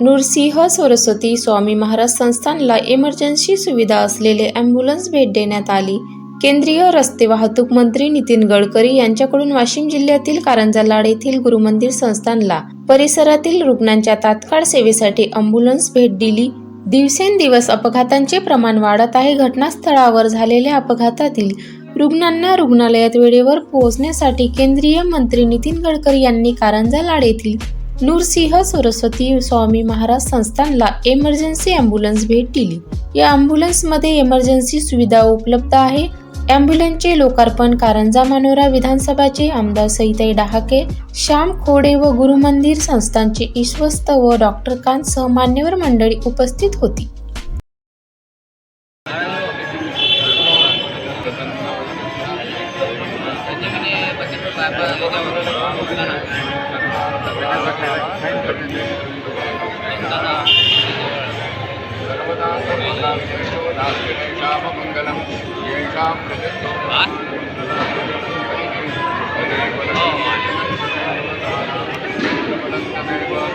नृसिंह सरस्वती स्वामी महाराज संस्थानला इमर्जन्सी सुविधा असलेले ॲम्ब्युलन्स भेट देण्यात आली. केंद्रीय रस्ते वाहतूक मंत्री नितीन गडकरी यांच्याकडून वाशिम जिल्ह्यातील कारंजा लाड येथील गुरुमंदिर संस्थानला परिसरातील रुग्णांच्या तात्काळ सेवेसाठी अँब्युलन्स भेट दिली. दिवसेंदिवस अपघातांचे प्रमाण वाढत आहे. घटनास्थळावर झालेल्या अपघातातील रुग्णांना रुग्णालयात वेळेवर पोहोचण्यासाठी केंद्रीय मंत्री नितीन गडकरी यांनी कारंजा लाड येथील नूरसिंह सरस्वती स्वामी महाराज संस्थानला इमर्जन्सी अँब्युलन्स भेट दिली. या अँब्युलन्समध्ये इमर्जन्सी सुविधा उपलब्ध आहे. अँब्युलन्सचे लोकार्पण कारंजा मानोरा विधानसभाचे आमदार सईताई डहाके श्याम खोडे व गुरुमंदिर संस्थांचे ईश्वस्त व डॉक्टर कांतसह मान्यवर मंडळी उपस्थित होती. सर्वदा येषां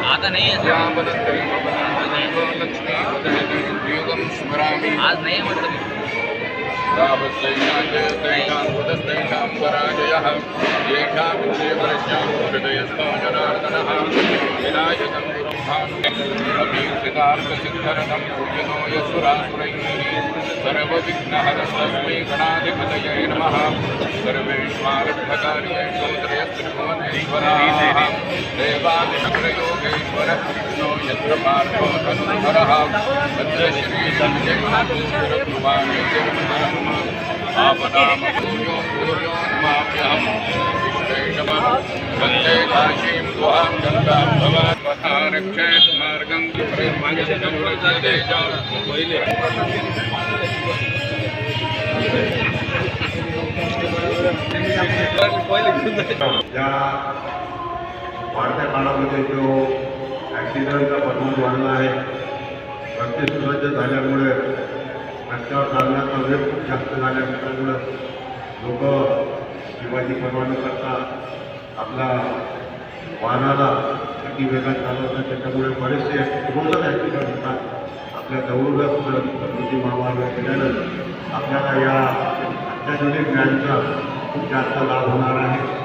आता नाही आहे योगं स्मरामि आज नाही आहे म्हटलं मी तावत्तैषां पराजयः येषां विजयपरस्यां हृदयस्थो जनार्दनः विनायकं गुरुं पूजनो यशुरासुरैः सर्वविघ्नहरस्तस्मै गणाधिपतये नमः सर्वेष्वारब्धकार्येषु त्रयस्त्रिभुवनेश्वराः देवादिशुभयोगेश्वर कृष्णो यत्रपार्थो तन्नरः तत्र श्रीजगन्नाथेश्वरभगवान् आपदाम सूर्यो सूर्यो नमाभ्यहं विश्वेशवं वंदे काशीं गुहां गङ्गां भवान् पथा रक्षयत् मार्गं पहिले वाढत्या काळामध्ये जो ॲक्सिडेंटचा प्रमाण वाढला आहे. रस्ते सुसज्ज झाल्यामुळे रस्त्यावर चालण्याचा वेळ खूप जास्त झाल्यामुळं लोक जीवाची परवानगी करतात. करता आपला वाहनाला किती वेगात चालवतात. त्याच्यामुळे बरेचसे रोजच ॲक्सिडेंट होतात. आपल्या जवळच प्रकृती महामार्ग केल्यानं आपल्याला या अत्याधुनिक ज्ञानचा खूप जास्त लाभ होणार आहे.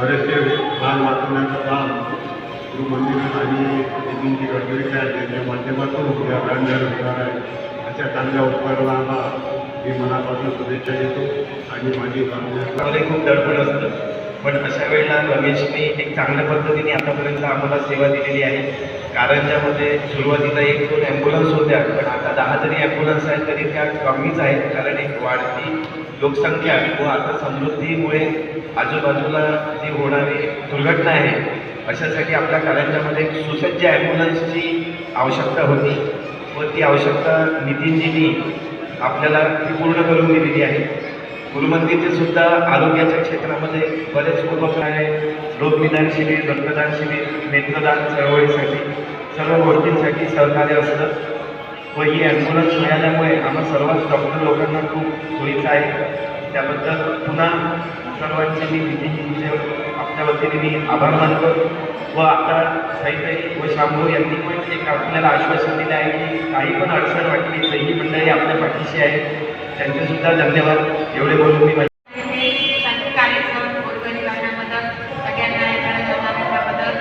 बरेचसे लहान वाचवण्याचं काम गुरुमंदिर आणि नितीनजी गडकरीच्या साहेब यांच्या माध्यमातून या ब्रँडवर होणार आहे अशा चांगल्या उपकरणाला मी मनापासून शुभेच्छा देतो आणि माझी कामगिरी खूप दडपण असतं. पण अशा वेळेला रमेशने एक चांगल्या पद्धतीने आतापर्यंत आम्हाला सेवा दिलेली आहे. कारंजामध्ये सुरुवातीला एक दोन ॲम्ब्युलन्स होत्या पण आता दहा जरी ॲम्ब्युलन्स आहेत तरी त्या कमीच आहेत. कारण एक वाढती लोकसंख्या व आता समृद्धीमुळे आजूबाजूला जी होणारी दुर्घटना आहे अशासाठी आपल्या कारंजामध्ये एक सुसज्ज ॲम्ब्युलन्सची आवश्यकता होती व ती आवश्यकता नितीनजींनी आपल्याला ती पूर्ण करून दिलेली आहे. गुरुमंदिरचे सुद्धा आरोग्याच्या क्षेत्रामध्ये बरेच उपक्रम आहे रोगनिदान शिबिर रक्तदान शिबिर नेत्रदान चळवळीसाठी सर्व गोष्टींसाठी सहकार्य असतं. व ही ॲम्ब्युलन्स मिळाल्यामुळे आम्हा सर्वच डॉक्टर लोकांना खूप सोयीचं आहे. त्याबद्दल पुन्हा सर्वांचे मी विधीचे आपल्या वतीने मी आभार मानतो. व आता साईताई व शांभू यांनी पण एक आपल्याला आश्वासन दिलं आहे की काही पण अडचण वाटली सही मंडळी आपल्या पाठीशी आहे त्यांचे सुद्धा धन्यवाद एवढे बोलून मी सगळ्यांना आणि भरपूर होतात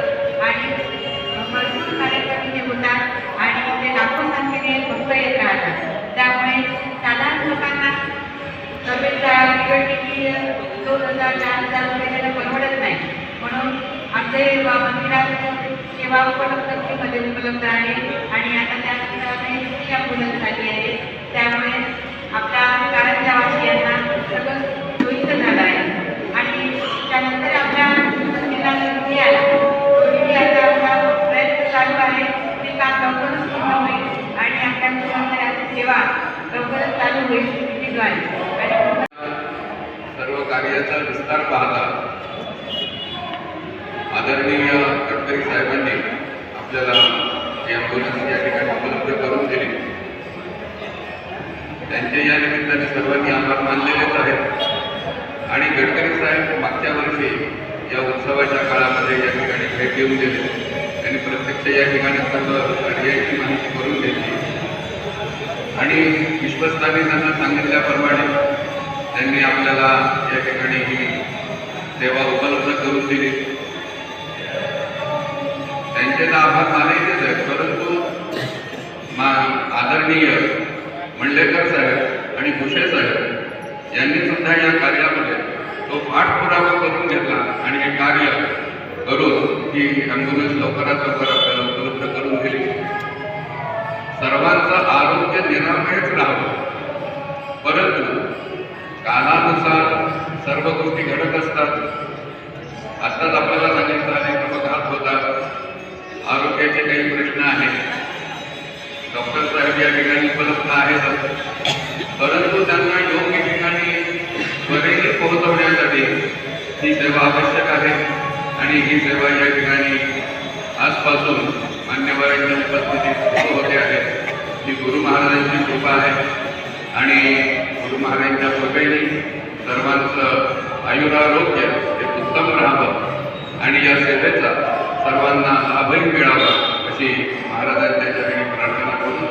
आणि येत राहतात त्यामुळे साधारण लोकांना तब्येत दोन हजार चार हजार रुपये परवडत नाही म्हणून आमचे मंदिरात सेवा उपलब्ध फ्रीमध्ये उपलब्ध आहे आणि आता त्या ॲम्ब्युलन्स या आहे त्यामुळे आपल्या कारंजा वासियांना सगळं सोयीचं झालं आहे आणि त्यानंतर आपल्या मंदिराला निधी आला तो निधी आता आपला प्रयत्न चालू आहे ते काम लवकरच पूर्ण होईल आणि आपल्या मंदिराची सेवा लवकरच चालू होईल निधीद्वारे आणि सर्व कार्याचा विस्तार पाहता आदरणीय गडकरी साहेबांनी आपल्याला ॲम्ब्युलन्स या ठिकाणी उपलब्ध करून दिली. त्यांचे या निमित्ताने सर्वांनी आभार मानलेलेच आहेत. आणि गडकरी साहेब मागच्या वर्षी या उत्सवाच्या काळामध्ये या ठिकाणी भेट देऊन दिले. त्यांनी प्रत्यक्ष या ठिकाणी सर्व कार्याची माहिती करून दिली. आणि विश्वस्तांनी त्यांना सांगितल्याप्रमाणे त्यांनी आपल्याला या ठिकाणी ही सेवा उपलब्ध करून दिली. त्यांचे तर आभार मानायचेच आहेत परंतु मा आदरणीय मंडलेकर साहेब आणि भुषे साहेब यांनी सुद्धा या कार्यामध्ये तो पाठपुरावा करून घेतला आणि हे कार्य करून ही ॲम्ब्युलन्स लवकरात लवकर आपल्याला उपलब्ध करून दिली. सर्वांचं आरोग्य निरामयच राहावं. परंतु कालानुसार सर्व गोष्टी घडत असतात. आत्ताच आपल्याला सांगितलं अनेक अपघात होतात आरोग्याचे काही प्रश्न आहेत. डॉक्टर साहेब या ठिकाणी उपलब्ध आहेत. परंतु त्यांना योग्य ठिकाणी बरेही पोहोचवण्यासाठी ही सेवा आवश्यक आहे. आणि ही सेवा या ठिकाणी आजपासून मान्यवरांच्या उपस्थितीत सुरू होते आहे. ही गुरु महाराजांची कृपा आहे. आणि गुरु महाराजांच्या कृपेने सर्वांचं आयुरारोग्य हे उत्तम राहावं. आणि या सेवेचा सर्वांना लाभही मिळावा अशी महाराजांच्या चरणी प्रार्थना करून